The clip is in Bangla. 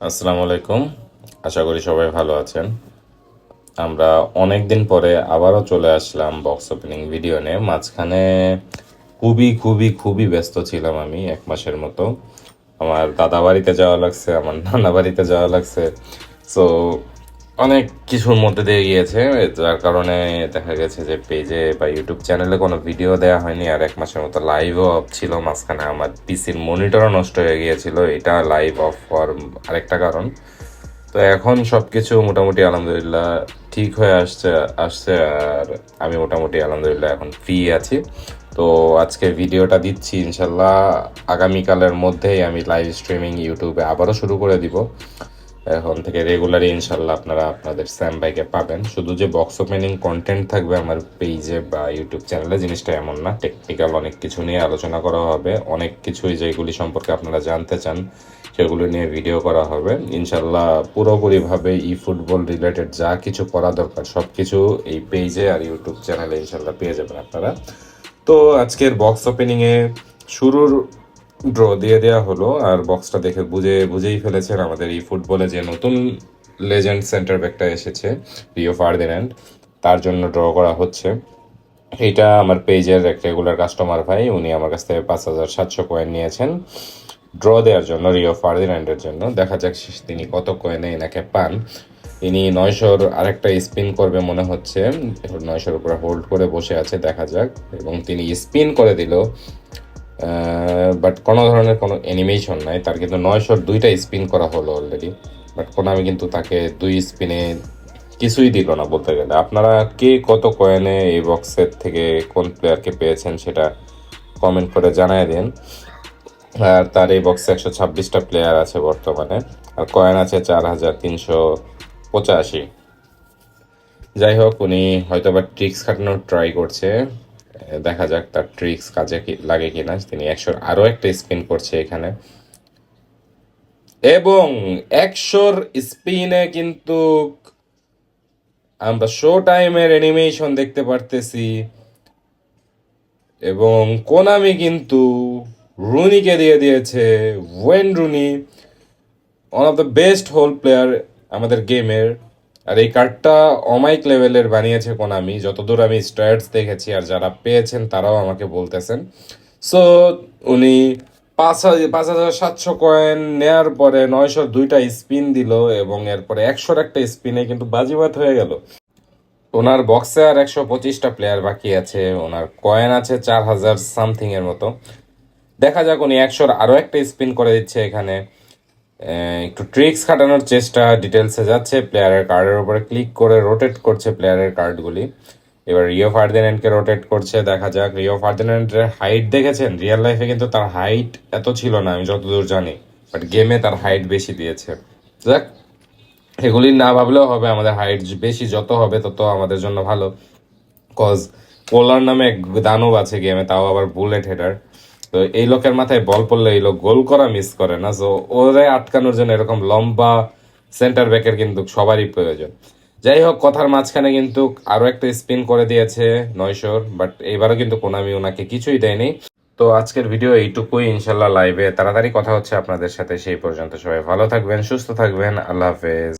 আসসালামু আলাইকুম। আশা করি সবাই ভালো আছেন। আমরা অনেক দিন পরে আবারও চলে আসলাম বক্স ওপেনিং ভিডিও নিয়ে। মাঝখানে খুবই খুবই খুবই ব্যস্ত ছিলাম আমি এক মাসের মতো। আমার দাদা বাড়িতে যাওয়া লাগছে, আমার নানা বাড়িতে যাওয়া লাগছে। সো অনেক কিছুর মধ্যে দিয়ে গিয়েছে, যার কারণে দেখা গেছে যে পেজে বা ইউটিউব চ্যানেলে কোনো ভিডিও দেওয়া হয়নি, আর এক মাসের মতো লাইভও অফ ছিল, মাঝখানে আমার পিসির মনিটরও নষ্ট হয়ে গিয়েছিল, এটা লাইভ অফ হওয়ার আরেকটা কারণ। তো এখন সব কিছু মোটামুটি আলহামদুলিল্লাহ ঠিক হয়ে আসছে আসছে, আর আমি মোটামুটি আলহামদুলিল্লাহ এখন ফ্রি আছি। তো আজকে ভিডিওটা দিচ্ছি ইনশাল্লাহ আগামীকালের মধ্যেই আমি লাইভ স্ট্রিমিং ইউটিউবে আবারও শুরু করে দিব। এখন থেকে রেগুলারই ইনশাল্লাহ আপনারা আপনাদের স্যাম বাইকে পাবেন। শুধু যে বক্স ওপেনিং কন্টেন্ট থাকবে আমার পেজে বা ইউটিউব চ্যানেলে জিনিসটা এমন না। টেকনিক্যাল অনেক কিছু নিয়ে আলোচনা করা হবে। অনেক কিছুই যেগুলি সম্পর্কে আপনারা জানতে চান, সেগুলো নিয়ে ভিডিও করা হবে। ইনশাল্লাহ পুরোপুরিভাবে ই ফুটবল রিলেটেড যা কিছু করা দরকার সব কিছু এই পেজে আর ইউটিউব চ্যানেলে ইনশাল্লাহ পেয়ে যাবেন আপনারা। তো আজকের বক্স ওপেনিংয়ে শুরুর ড্র দিয়ে দেওয়া হলো আর বক্সটা দেখে বুঝে, বুঝেই ফেলেছেন আমাদের এই ফুটবলে যে নতুন লেজেন্ড সেন্টার ব্যাকটা এসেছে রিও ফার্দিন্যান্ড তার জন্য ড্র করা হচ্ছে। এটা আমার পেজের এক রেগুলার কাস্টমার ভাই, উনি আমার কাছ থেকে পাঁচ হাজার সাতশো কয়েন নিয়েছেন। ড্র দেওয়ার জন্য রিও ফার্দিন্যান্ডের জন্য। দেখা যাক তিনি কত কয়েনে এনাকে পান। ইনি নয়শোর আরেকটা স্পিন করবে মনে হচ্ছে। নয়শোর উপরে হোল্ড করে বসে আছে, দেখা যাক। এবং তিনি স্পিন করে দিল। বাট কোনো ধরনের কোনো অ্যানিমেশন নাই। তার কিন্তু নয়শোর দুইটা স্পিন করা হলো অলরেডি বাট কোনো আমি কিন্তু তাকে দুই স্পিনে কিছুই দিল না বলতে গেলে। আপনারা কে কত কয়েনে এই বক্সের থেকে কোন প্লেয়ারকে পেয়েছেন সেটা কমেন্ট করে জানায় দিন। আর তার এই বক্সে একশো ছাব্বিশটা প্লেয়ার আছে বর্তমানে। আর কয়েন আছে চার হাজার তিনশো পঁচাশি। যাই হোক, উনি হয়তো বা ট্রিক্স খাটানোর ট্রাই করছে। দেখা যাক তার ট্রিক্স কাজে লাগে কিনা। তিনি একশোর আরও একটা স্পিন করছে এখানে। এবং একশোর স্পিনে কিন্তু আমরা শো টাইমের অ্যানিমেশন দেখতে পারতেছি। এবং কোনামি কিন্তু রুনিকে দিয়ে দিয়েছে। Wayne Rooney one of the best whole player আমাদের গেমের আর এই কার্ডটা অমাইক লেভেলের বানিয়েছে কোনামি। যতদূর আমি স্ট্যাটস দেখেছি আর যারা পেয়েছেন, তারাও আমাকে বলতেছেন। সো উনি পাঁচ হাজার পাঁচ হাজার সাতশো কয়েন নেয়ার পরে নয়শো দুইটা স্পিন দিল এবং এরপরে একশোর একটা স্পিনে কিন্তু বাজিবাত হয়ে গেল। ওনার বক্সে আর একশো পঁচিশটা প্লেয়ার বাকি আছে। ওনার কয়েন আছে চার হাজার সামথিং এর মতো। দেখা যাক উনি একশোর আরও একটা স্পিন করে দিচ্ছে এখানে। একটু ট্রিক্স খাটানোর চেষ্টা ডিটেলসে যাচ্ছে। প্লেয়ারের কার্ডের উপরে ক্লিক করে রোটেট করছে প্লেয়ারের কার্ডগুলি এবার রিও ফার্দিন্যান্ডকে রোটেট করছে, দেখা যাক। রিও ফার্দিন্যান্ডের হাইট দেখেছেন? রিয়েল লাইফে কিন্তু তার হাইট এত ছিল না, আমি যতদূর জানি। বাট গেমে তার হাইট বেশি দিয়েছে। যাক, এগুলি না ভাবলেও হবে, আমাদের হাইট বেশি যত হবে তত আমাদের জন্য ভালো। কজ পোলার নামে দানব আছে গেমে তাও আবার বুলেট হেডার তো এই লোকের মাথায় বল পড়লে এই লোক গোল করা মিস করে না তো ওরে আটকানোর জন্য এরকম লম্বা সেন্টার ব্যাকের কিন্তু সবারই প্রয়োজন। যাই হোক, কথার মাঝখানে কিন্তু আরও একটা স্পিন করে দিয়েছে নয়শোর বাট এবারও কিন্তু কোনামি ওনাকে কিছুই দেয়নি। তো আজকের ভিডিও এইটুকুই, ইনশাল্লাহ লাইভে তাড়াতাড়ি কথা হচ্ছে আপনাদের সাথে, সেই পর্যন্ত সবাই ভালো থাকবেন, সুস্থ থাকবেন, আল্লাহ হাফেজ।